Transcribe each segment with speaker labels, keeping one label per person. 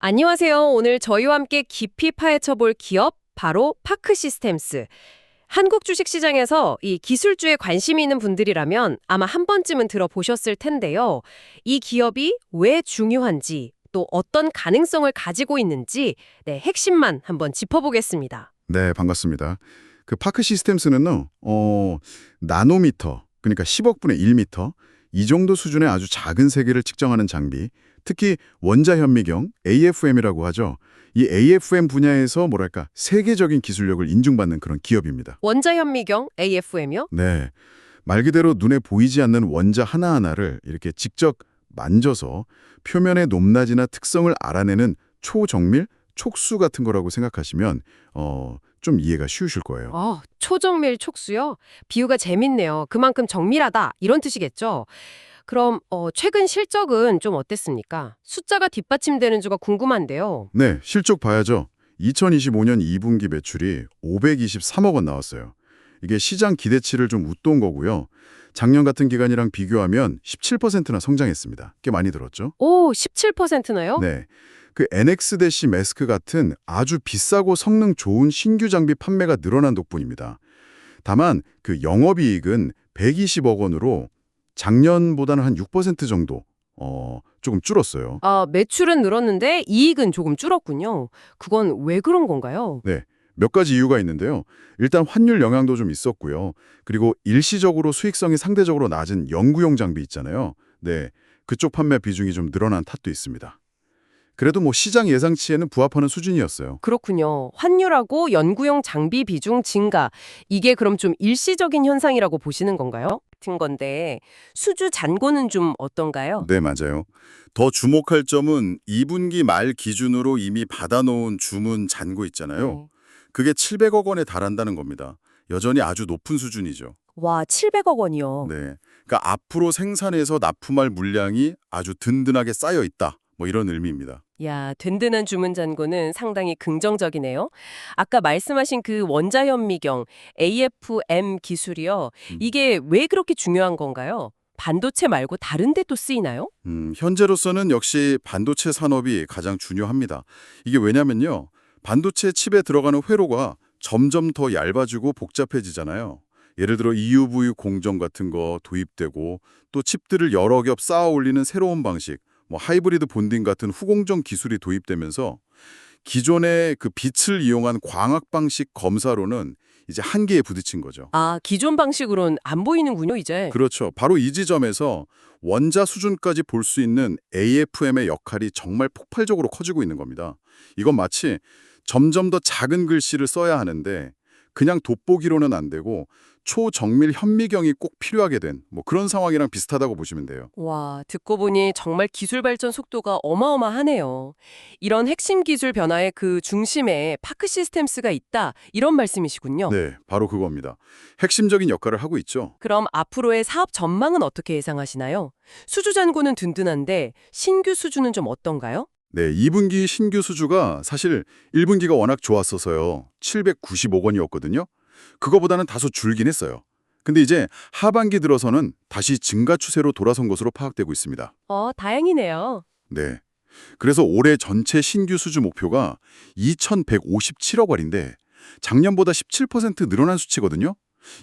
Speaker 1: 안녕하세요. 오늘 저희와 함께 깊이 파헤쳐볼 기업 바로 파크 시스템스. 한국 주식시장에서 이 기술주에 관심이 있는 분들이라면 아마 한 번쯤은 들어보셨을 텐데요. 이 기업이 왜 중요한지 또 어떤 가능성을 가지고 있는지 네, 핵심만 한번 짚어보겠습니다.
Speaker 2: 네, 반갑습니다. 그 파크 시스템스는요, 어, 나노미터, 그러니까 10억분의 1미터, 이 정도 수준의 아주 작은 세계를 측정하는 장비, 특히 원자 현미경, AFM이라고 하죠. 이 AFM 분야에서 뭐랄까, 세계적인 기술력을 인증받는 그런 기업입니다.
Speaker 1: 원자 현미경 AFM이요?
Speaker 2: 네. 말 그대로 눈에 보이지 않는 원자 하나하나를 이렇게 직접 만져서 표면의 높낮이나 특성을 알아내는 초정밀, 촉수 같은 거라고 생각하시면 어, 좀 이해가 쉬우실 거예요.
Speaker 1: 어, 초정밀 촉수요? 비유가 재밌네요. 그만큼 정밀하다 이런 뜻이겠죠? 그럼 어, 최근 실적은 좀 어땠습니까? 숫자가 뒷받침되는 주가 궁금한데요.
Speaker 2: 네, 실적 봐야죠. 2025년 2분기 매출이 523억 원 나왔어요. 이게 시장 기대치를 좀 웃돈 거고요. 작년 같은 기간이랑 비교하면 17%나 성장했습니다. 꽤 많이 들었죠?
Speaker 1: 오, 17%나요?
Speaker 2: 네. 그 NX 대시 매스크 같은 아주 비싸고 성능 좋은 신규 장비 판매가 늘어난 덕분입니다. 다만 그 영업이익은 120억 원으로 작년보다는 한 6% 정도 어, 조금 줄었어요.
Speaker 1: 아, 매출은 늘었는데 이익은 조금 줄었군요. 그건 왜 그런 건가요?
Speaker 2: 몇 가지 이유가 있는데요. 일단 환율 영향도 좀 있었고요. 그리고 일시적으로 수익성이 상대적으로 낮은 연구용 장비 있잖아요. 네, 그쪽 판매 비중이 좀 늘어난 탓도 있습니다. 그래도 뭐 시장 예상치에는 부합하는 수준이었어요.
Speaker 1: 그렇군요. 환율하고 연구용 장비 비중 증가. 이게 그럼 좀 일시적인 현상이라고 보시는 건가요? 같은 건데 수주 잔고는 좀 어떤가요?
Speaker 2: 네, 맞아요. 더 주목할 점은 2분기 말 기준으로 이미 받아놓은 주문 잔고 있잖아요.
Speaker 1: 네.
Speaker 2: 그게 700억 원에 달한다는 겁니다. 여전히 아주 높은 수준이죠.
Speaker 1: 와, 700억 원이요.
Speaker 2: 네. 그러니까 앞으로 생산해서 납품할 물량이 아주 든든하게 쌓여 있다. 뭐 이런 의미입니다.
Speaker 1: 야, 든든한 주문 잔고는 상당히 긍정적이네요. 아까 말씀하신 그 원자 현미경 AFM 기술이요.
Speaker 2: 음.
Speaker 1: 이게 왜 그렇게 중요한 건가요? 반도체 말고 다른 데 또 쓰이나요?
Speaker 2: 음, 현재로서는 역시 반도체 산업이 가장 중요합니다. 이게 왜냐면요. 반도체 칩에 들어가는 회로가 점점 더 얇아지고 복잡해지잖아요. 예를 들어 EUV 공정 같은 거 도입되고 또 칩들을 여러 겹 쌓아 올리는 새로운 방식, 뭐 하이브리드 본딩 같은 후공정 기술이 도입되면서 기존의 그 빛을 이용한 광학 방식 검사로는 이제 한계에 부딪힌 거죠.
Speaker 1: 아, 기존 방식으로는 안 보이는군요, 이제.
Speaker 2: 그렇죠. 바로 이 지점에서 원자 수준까지 볼 수 있는 AFM의 역할이 정말 폭발적으로 커지고 있는 겁니다. 이건 마치 점점 더 작은 글씨를 써야 하는데 그냥 돋보기로는 안 되고 초정밀 현미경이 꼭 필요하게 된 뭐 그런 상황이랑 비슷하다고 보시면 돼요.
Speaker 1: 와, 듣고 보니 정말 기술 발전 속도가 어마어마하네요. 이런 핵심 기술 변화의 그 중심에 파크 시스템스가 있다, 이런 말씀이시군요.
Speaker 2: 네, 바로 그겁니다. 핵심적인 역할을 하고 있죠.
Speaker 1: 그럼 앞으로의 사업 전망은 어떻게 예상하시나요? 수주 잔고는 든든한데 신규 수주는 좀 어떤가요?
Speaker 2: 네, 2분기 신규 수주가 사실 1분기가 워낙 좋았어서요. 795억 원이었거든요. 그거보다는 다소 줄긴 했어요. 근데 이제 하반기 들어서는 다시 증가 추세로 돌아선 것으로 파악되고 있습니다.
Speaker 1: 어, 다행이네요.
Speaker 2: 네. 그래서 올해 전체 신규 수주 목표가 2,157억 원인데 작년보다 17% 늘어난 수치거든요.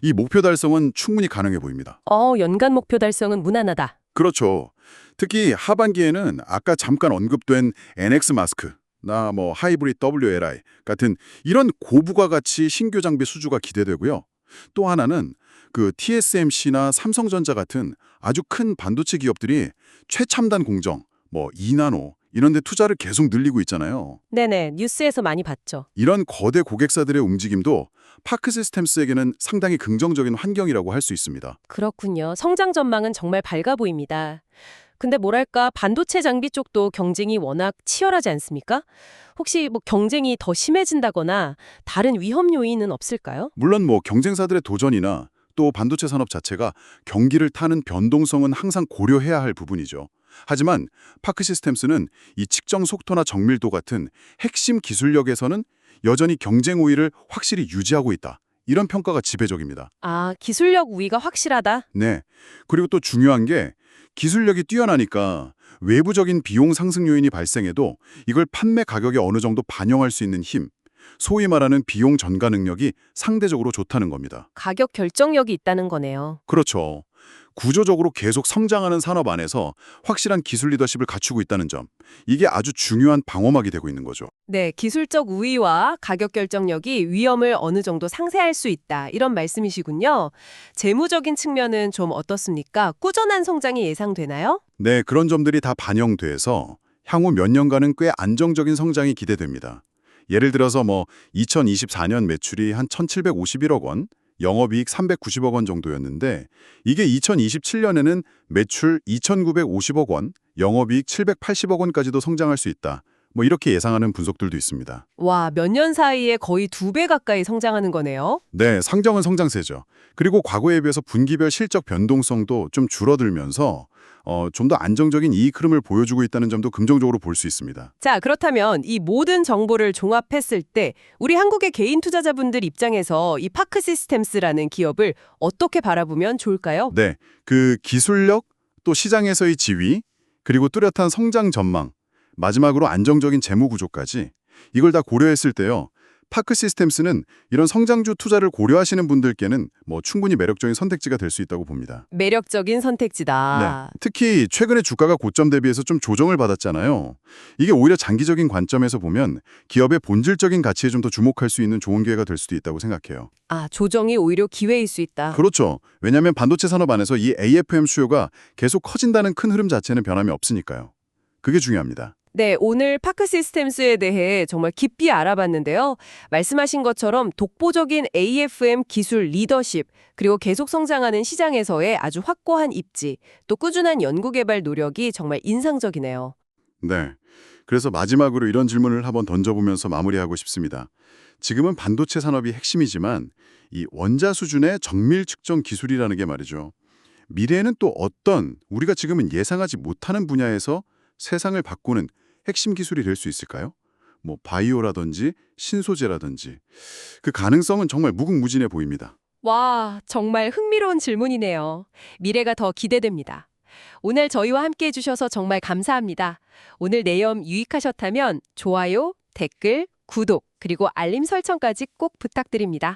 Speaker 2: 이 목표 달성은 충분히 가능해 보입니다.
Speaker 1: 어, 연간 목표 달성은 무난하다.
Speaker 2: 그렇죠. 특히 하반기에는 아까 잠깐 언급된 NX 마스크, 나 뭐 하이브리드 WLI 같은 이런 고부가 가치 신규 장비 수주가 기대되고요. 또 하나는 그 TSMC나 삼성전자 같은 아주 큰 반도체 기업들이 최첨단 공정, 뭐 2나노 이런 데 투자를 계속 늘리고 있잖아요.
Speaker 1: 네네, 뉴스에서 많이 봤죠.
Speaker 2: 이런 거대 고객사들의 움직임도 파크 시스템스에게는 상당히 긍정적인 환경이라고 할 수 있습니다.
Speaker 1: 그렇군요. 성장 전망은 정말 밝아 보입니다. 근데 뭐랄까 반도체 장비 쪽도 경쟁이 워낙 치열하지 않습니까? 혹시 뭐 경쟁이 더 심해진다거나 다른 위험 요인은 없을까요?
Speaker 2: 물론 뭐 경쟁사들의 도전이나 또 반도체 산업 자체가 경기를 타는 변동성은 항상 고려해야 할 부분이죠. 하지만 파크 시스템스는 이 측정 속도나 정밀도 같은 핵심 기술력에서는 여전히 경쟁 우위를 확실히 유지하고 있다. 이런 평가가 지배적입니다.
Speaker 1: 아, 기술력 우위가 확실하다.
Speaker 2: 네. 그리고 또 중요한 게 기술력이 뛰어나니까 외부적인 비용 상승 요인이 발생해도 이걸 판매 가격에 어느 정도 반영할 수 있는 힘, 소위 말하는 비용 전가 능력이 상대적으로 좋다는 겁니다.
Speaker 1: 가격 결정력이 있다는 거네요.
Speaker 2: 그렇죠. 구조적으로 계속 성장하는 산업 안에서 확실한 기술 리더십을 갖추고 있다는 점. 이게 아주 중요한 방어막이 되고 있는 거죠.
Speaker 1: 네, 기술적 우위와 가격 결정력이 위험을 어느 정도 상쇄할 수 있다. 이런 말씀이시군요. 재무적인 측면은 좀 어떻습니까? 꾸준한 성장이 예상되나요?
Speaker 2: 네, 그런 점들이 다 반영돼서 향후 몇 년간은 꽤 안정적인 성장이 기대됩니다. 예를 들어서 뭐 2024년 매출이 한 1,751억 원, 영업이익 390억 원 정도였는데 이게 2027년에는 매출 2,950억 원, 영업이익 780억 원까지도 성장할 수 있다. 뭐 이렇게 예상하는 분석들도 있습니다.
Speaker 1: 와, 몇 년 사이에 거의 두 배 가까이 성장하는 거네요.
Speaker 2: 네, 상정은 성장세죠. 그리고 과거에 비해서 분기별 실적 변동성도 좀 줄어들면서 어, 좀 더 안정적인 이익 흐름을 보여주고 있다는 점도 긍정적으로 볼 수 있습니다.
Speaker 1: 자, 그렇다면 이 모든 정보를 종합했을 때 우리 한국의 개인 투자자분들 입장에서 이 파크 시스템스라는 기업을 어떻게 바라보면 좋을까요?
Speaker 2: 네, 그 기술력, 또 시장에서의 지위, 그리고 뚜렷한 성장 전망, 마지막으로 안정적인 재무 구조까지 이걸 다 고려했을 때요. 파크 시스템스는 이런 성장주 투자를 고려하시는 분들께는 뭐 충분히 매력적인 선택지가 될 수 있다고 봅니다.
Speaker 1: 매력적인 선택지다.
Speaker 2: 네. 특히 최근에 주가가 고점 대비해서 좀 조정을 받았잖아요. 이게 오히려 장기적인 관점에서 보면 기업의 본질적인 가치에 좀 더 주목할 수 있는 좋은 기회가 될 수도 있다고 생각해요.
Speaker 1: 아, 조정이 오히려 기회일 수 있다.
Speaker 2: 그렇죠. 왜냐하면 반도체 산업 안에서 이 AFM 수요가 계속 커진다는 큰 흐름 자체는 변함이 없으니까요. 그게 중요합니다.
Speaker 1: 네, 오늘 파크 시스템스에 대해 정말 깊이 알아봤는데요. 말씀하신 것처럼 독보적인 AFM 기술 리더십, 그리고 계속 성장하는 시장에서의 아주 확고한 입지, 또 꾸준한 연구개발 노력이 정말 인상적이네요.
Speaker 2: 네. 그래서 마지막으로 이런 질문을 한번 던져보면서 마무리하고 싶습니다. 지금은 반도체 산업이 핵심이지만 이 원자 수준의 정밀 측정 기술이라는 게 말이죠. 미래에는 또 어떤 우리가 지금은 예상하지 못하는 분야에서 세상을 바꾸는 핵심 기술이 될 수 있을까요? 뭐 바이오라든지 신소재라든지 그 가능성은 정말 무궁무진해 보입니다.
Speaker 1: 와, 정말 흥미로운 질문이네요. 미래가 더 기대됩니다. 오늘 저희와 함께 해주셔서 정말 감사합니다. 오늘 내용 유익하셨다면 좋아요, 댓글, 구독, 그리고 알림 설정까지 꼭 부탁드립니다.